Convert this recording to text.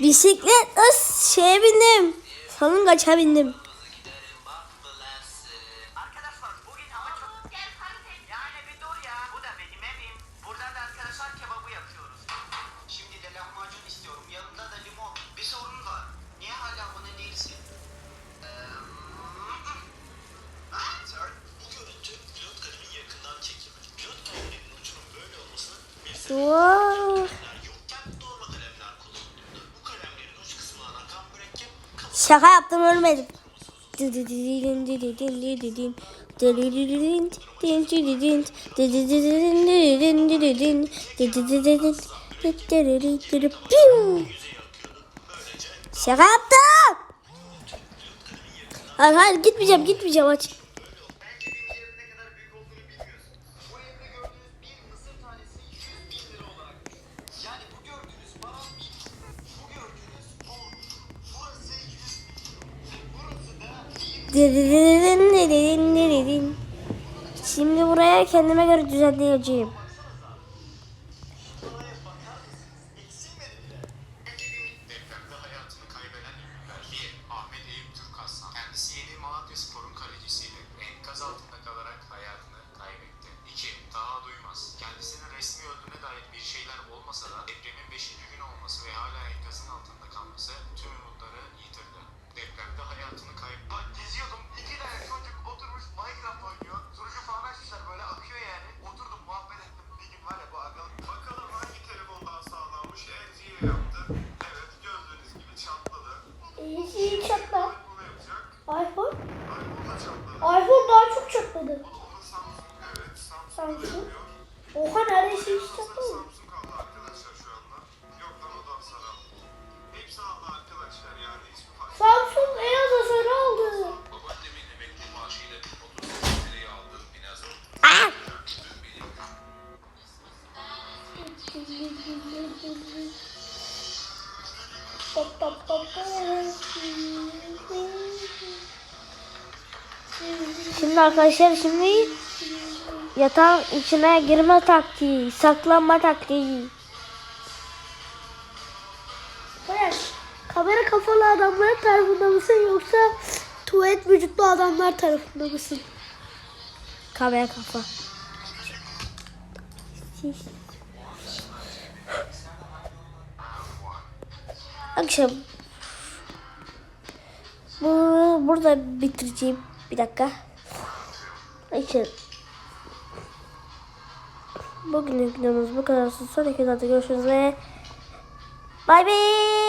Bisiklet ıs şeye bindim. Salıngaça bindim. Whoa. Şaka yaptım ölmedim. Şaka yaptım. Hayır hayır gitmeyeceğim gitmeyeceğim aç. Şimdi buraya kendime göre düzenleyeceğim. Ee, şey çatla. iPhone. iPhone daha çok çatladı. Samsung. Oha neredeyse hiç çatlamadı. Şimdi arkadaşlar şimdi yatağın içine girme taktiği, saklanma taktiği. Kamera kafalı adamlar tarafında mısın yoksa tuvalet vücutlu adamlar tarafında mısın? Kamera kafa. Siz. Akşam bu burada bitireceğim. Bir dakika. Akşam Bugünlük videomuz bu kadar. Sonraki videoda görüşürüz ve bay bay.